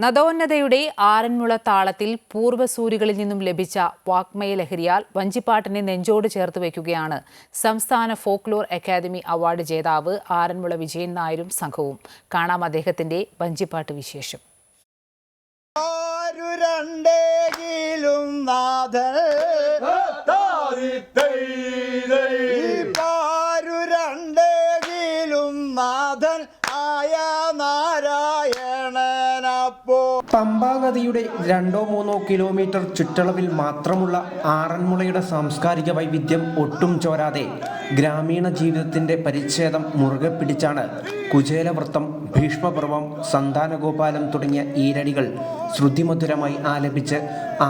നദോന്നതയുടെ ആറന്മുള താളത്തിൽ പൂർവസൂരികളിൽ നിന്നും ലഭിച്ച വാക്മയ ലഹരിയാൽ വഞ്ചിപ്പാട്ടിനെ നെഞ്ചോട് ചേർത്ത് വയ്ക്കുകയാണ് സംസ്ഥാന ഫോക്ലോർ അക്കാദമി അവാർഡ് ജേതാവ് ആറന്മുള വിജയൻ നായരും സംഘവും. കാണാം അദ്ദേഹത്തിന്റെ വഞ്ചിപ്പാട്ട് വിശേഷം. നാഥൻ? ആയ നാരായണനപ്പോ പമ്പാ നദിയുടെ രണ്ടോ മൂന്നോ കിലോമീറ്റർ ചുറ്റളവിൽ മാത്രമുള്ള ആറന്മുളയുടെ സാംസ്കാരിക വൈവിധ്യം ഒട്ടും ചോരാതെ ഗ്രാമീണ ജീവിതത്തിന്റെ പരിച്ഛേദം മുറുകെ പിടിച്ചാണ് കുചേലവൃത്തം ഭീഷ്മപർവം സന്താനഗോപാലം തുടങ്ങിയ ഈരടികൾ ശ്രുതിമധുരമായി ആലപിച്ച്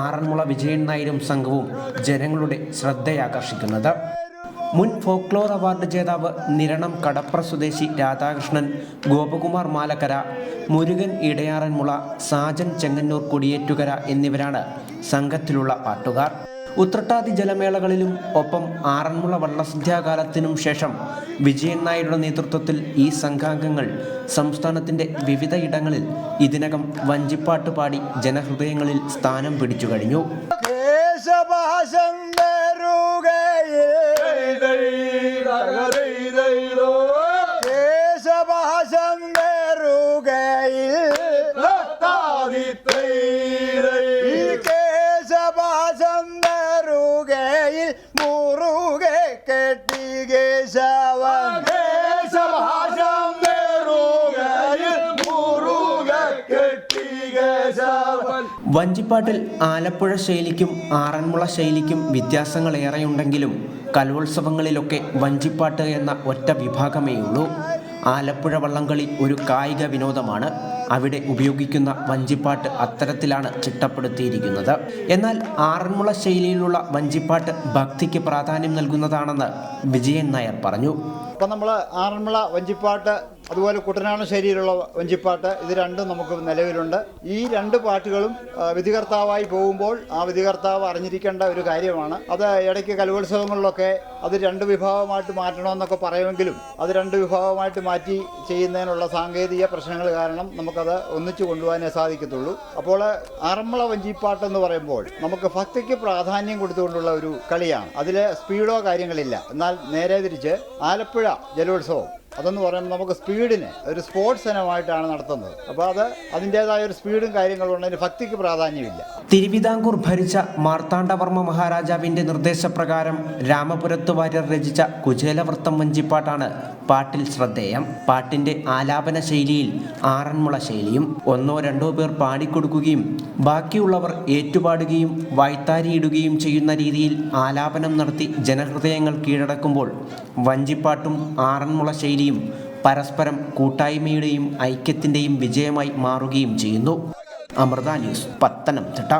ആറന്മുള വിജയൻ നായരും സംഘവും ജനങ്ങളുടെ ശ്രദ്ധയാകർഷിക്കുന്നത്. മുൻ ഫോക്ലോർ അവാർഡ് ജേതാവ് നിരണം കടപ്ര സ്വദേശി രാധാകൃഷ്ണൻ ഗോപകുമാർ മാലക്കര മുരുകൻ ഇടയാറന്മുള സാജൻ ചെങ്ങന്നൂർ കൊടിയേറ്റുകര എന്നിവരാണ് സംഘത്തിലുള്ള പാട്ടുകാർ. ഉത്രട്ടാതി ജലമേളകളിലും ഒപ്പം ആറന്മുള വള്ളസന്ധ്യാകാലത്തിനും ശേഷം വിജയൻ നായരുടെ നേതൃത്വത്തിൽ ഈ സംഘാംഗങ്ങൾ സംസ്ഥാനത്തിന്റെ വിവിധ ഇടങ്ങളിൽ ഇതിനകം വഞ്ചിപ്പാട്ട് പാടി ജനഹൃദയങ്ങളിൽ സ്ഥാനം പിടിച്ചു കഴിഞ്ഞു. കേശഭാഷം കേശഭാഷം ഈ കേശഭാഷം നെറുകയിൽ മുറുകെ കെട്ടി കേശവ കേശഭാഷം നെറുകയിൽ മുറുകെ കെട്ടി കേശവൻ. വഞ്ചിപ്പാട്ടിൽ ആലപ്പുഴ ശൈലിക്കും ആറന്മുള ശൈലിക്കും വ്യത്യാസങ്ങളേറെയുണ്ടെങ്കിലും കലോത്സവങ്ങളിലൊക്കെ വഞ്ചിപ്പാട്ട് എന്ന ഒറ്റ വിഭാഗമേയുള്ളൂ ആലപ്പുഴ വള്ളംകളി ഒരു കായിക വിനോദമാണ്. അവിടെ ഉപയോഗിക്കുന്ന വഞ്ചിപ്പാട്ട് അത്തരത്തിലാണ് ചിട്ടപ്പെടുത്തിയിരിക്കുന്നത്. എന്നാൽ ആറന്മുള ശൈലിയിലുള്ള വഞ്ചിപ്പാട്ട് ഭക്തിക്ക് പ്രാധാന്യം നൽകുന്നതാണെന്ന് വിജയൻ നായർ പറഞ്ഞു. ഇപ്പം നമ്മൾ ആറന്മുള വഞ്ചിപ്പാട്ട് അതുപോലെ കുട്ടനാടൻ ശൈലിയിലുള്ള വഞ്ചിപ്പാട്ട് ഇത് രണ്ടും നമുക്ക് നിലവിലുണ്ട്. ഈ രണ്ട് പാട്ടുകളും വിധികർത്താവായി പോകുമ്പോൾ ആ വിധികർത്താവ് അറിഞ്ഞിരിക്കേണ്ട ഒരു കാര്യമാണ്. അത് ഇടയ്ക്ക് കലോത്സവങ്ങളിലൊക്കെ അത് രണ്ട് വിഭാഗമായിട്ട് മാറ്റണമെന്നൊക്കെ പറയുമെങ്കിലും അത് രണ്ട് വിഭാഗമായിട്ട് മാറ്റി ചെയ്യുന്നതിനുള്ള സാങ്കേതിക പ്രശ്നങ്ങൾ കാരണം നമുക്കത് ഒന്നിച്ചു കൊണ്ടുപോകാനേ സാധിക്കത്തുള്ളൂ. അപ്പോൾ ആറന്മുള വഞ്ചിപ്പാട്ട് എന്ന് പറയുമ്പോൾ നമുക്ക് ഭക്തിക്ക് പ്രാധാന്യം കൊടുത്തുകൊണ്ടുള്ള ഒരു കളിയാണ്. അതിൽ സ്പീഡോ കാര്യങ്ങളില്ല. എന്നാൽ നേരെ തിരിച്ച് ആലപ്പുഴ ജലോത്സവം. അതെന്ന് പറയുമ്പോൾ നമുക്ക് സ്പീഡിന് ഒരു സ്പോർട്സ് ഇനമായിട്ടാണ് നടത്തുന്നത്. അപ്പോൾ അത് അതിന്റേതായ ഒരു സ്പീഡും കാര്യങ്ങളും ഉണ്ട്. അതിന് ഭക്തിക്ക് പ്രാധാന്യമില്ല. തിരുവിതാംകൂർ ഭരിച്ച മാർത്താണ്ഡവർമ്മ മഹാരാജാവിന്റെ നിർദ്ദേശപ്രകാരം രാമപുരത്ത് വാര്യർ രചിച്ച കുചേലവൃത്തം വഞ്ചിപ്പാട്ടാണ് പാട്ടിൽ ശ്രദ്ധേയം പാട്ടിന്റെ ആലാപന ശൈലിയിൽ ആറന്മുള ശൈലിയും ഒന്നോ രണ്ടോ പേർ പാടിക്കൊടുക്കുകയും ബാക്കിയുള്ളവർ ഏറ്റുപാടുകയും വായ്ത്താരിയിടുകയും ചെയ്യുന്ന രീതിയിൽ ആലാപനം നടത്തി ജനഹൃദയങ്ങൾ കീഴടക്കുമ്പോൾ വഞ്ചിപ്പാട്ടും ആറന്മുള ശൈലിയും പരസ്പരം കൂട്ടായ്മയുടെയും ഐക്യത്തിന്റെയും വിജയമായി മാറുകയും ചെയ്യുന്നു. അമൃത ന്യൂസ് പത്തനംതിട്ട.